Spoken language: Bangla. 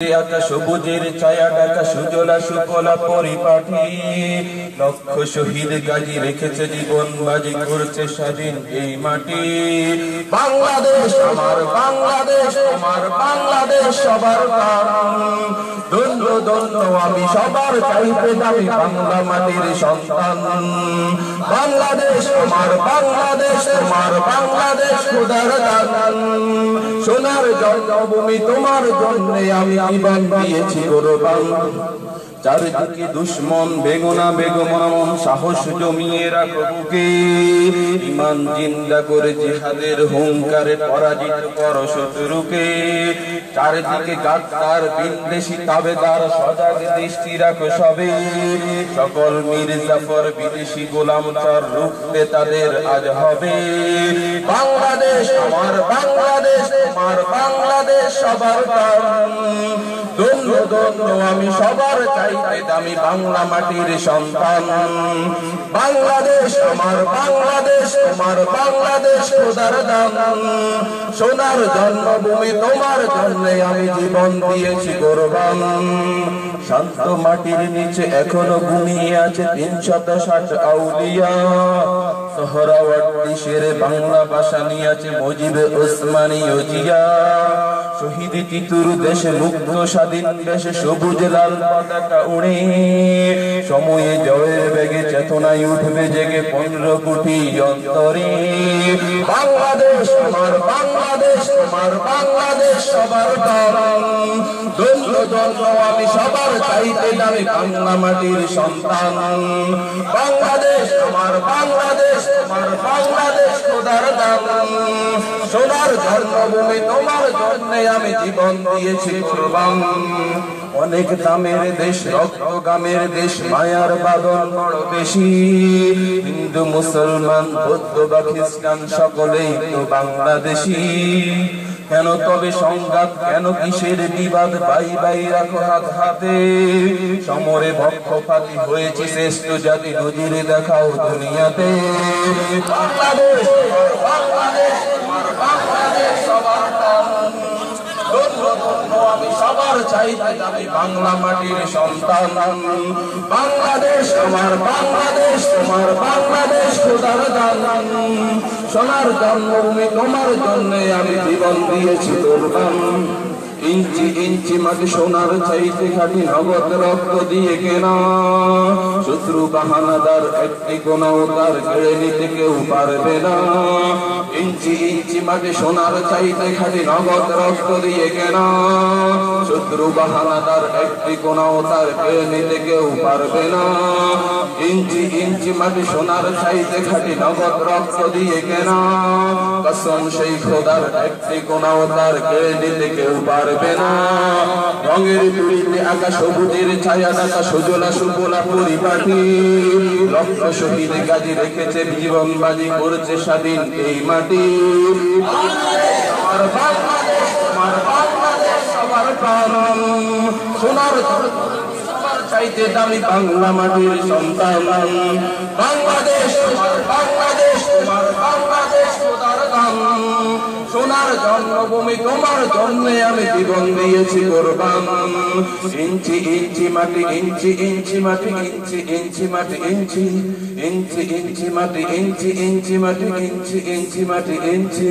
আকা সবুজের ছায়া ডাকা সুজলা সুফলা পরিপাটি লক্ষ শহীদ গাজী রেখেছে জীবন, বাজি করছে স্বাধীন এই মাটি। বাংলাদেশ আমার বাংলাদেশ আমার বাংলাদেশ সবার দণ্ড দণ্ড আমি সবার চাইতে দামি বাংলা মাটির সন্তান। বাংলাদেশ, আমার বাংলাদেশ আমার বাংলাদেশ খোদার দান সোনার জন্মভূমি তোমার জন্য আমি জীবন দিয়েছি কোরবান চারিদিকে দুশ্মন, বেগুনা বেগমন সাহস জমিয়ে রাখো বুকে। ইমান জিন্দা করে জিহাদের হুঙ্কারে পরাজিত কর শত্রুকে। চারিদিকে গাদ্দার বিন্দেশি তাবেদার, সজাগ দৃষ্টি রাখো সবে। সকল মীর জাফর বিদেশি গোলাম চার রূপে তাদের আজ হবে। বাংলাদেশ আমার বাংলাদেশ আমার বাংলাদেশ সবার প্রাণ। দন্য দন্য আমি সবার চাইতে দামি বাংলা মাটির সন্তান। বাংলাদেশ আমার, বাংলাদেশ তোমার, বাংলাদেশ খোদার দান। সোনার জন্মভূমি তোমার জন্য আমি জীবন দিয়েছি কোরবান। শান্ত মাটির নিচে এখনও ঘুমিয়ে আছে তিনশত ষাট আউলিয়া। সোহরাওয়ার্দী শেরে বাংলা ভাষা নিয়ে আছে মুজিবে ওসমানী ওজিয়া শহীদ তিতুর দেশে মুক্ত স্বাধীন দেশে সবুজ লাল পতাকা উড়ে। সময়ে জয়ের বেগে চেতনায় উঠবে জেগে পনেরো কোটি অন্তরে। বাংলাদেশ আমার বাংলাদেশ আমার বাংলাদেশ সবার দন্য দন্য আমি সবার চাইতে দামি বাংলা মাটির সন্তান। বাংলাদেশ আমার বাংলাদেশ আমার বাংলাদেশ খোদার সোনার তোমার জন্যে আমি জীবন দিয়েছি কোরবান। অনেক দামের দেশ, রক্ত গামের দেশ, মায়ার বাদন বড় বেশি। হিন্দু, মুসলমান, বৌদ্ধ বা খ্রিস্টান সকলেই তো বাংলাদেশি। কেন তবে সংঘাত, কেন কিসের বিবাদ? বাই বাই রাখো হাত হাতে। সমরে পক্ষপাতি হয়েছে শ্রেষ্ঠ জাতি নজির দেখাও দুনিয়াতে। বাংলাদেশ আমার বাংলাদেশ তোমার, বাংলাদেশ খোদার দান। সোনার জন্মভূমি তোমার জন্য আমি জীবন দিয়েছি কোরবান ইঞ্চি ইঞ্চি মাটি সোনার চাইতে খাটি নগদ রক্ত দিয়ে কেনা। শত্রু বাহানাদার একটি কোনাও তার কেড়ে নিতে কেউ পারবে না। ইঞ্চি ইঞ্চি মাটি সোনার চাইতে খাটি নগদ রক্ত দিয়ে কেনা। শত্রু বাহানাদার একটি কোনাও তার কেড়ে নিতে কেউ পারবে না। ইঞ্চি ইঞ্চি মাটি সোনার চাইতে খাটি নগদ রক্ত দিয়ে কেনা। কসম সেই খোদার একটি কোনাও তার কেড়ে নিতে কেউ পারবে না। রঙের তুলিতে আকাশ সবুজের ছায়া ডাকা সুজলা সুফলা পরিপাটি। লক্ষ শহীদ গাজী রেখেছে জীবন বাজি করেছে স্বাধীন এই মাটি। আমার বাংলাদেশ! আমার বাংলাদেশ! সবার প্রাণ সোনার চাইতে দামি বাংলা মাটির সন্তান। বাংলাদেশ বাংলাদেশ বাংলাদেশ সোনার জন্মভূমি, তোমার জন্মে আমি জীবন দিয়েছি কোরবান। ইঞ্চি ইঞ্চি মাটি, ইঞ্চি ইঞ্চি মাটি, ইঞ্চি ইঞ্চি মাটি, ইঞ্চি ইঞ্চি ইঞ্চি মাটি, ইঞ্চি ইঞ্চি মাটি, ইঞ্চি ইঞ্চি মাটি, ইঞ্চি।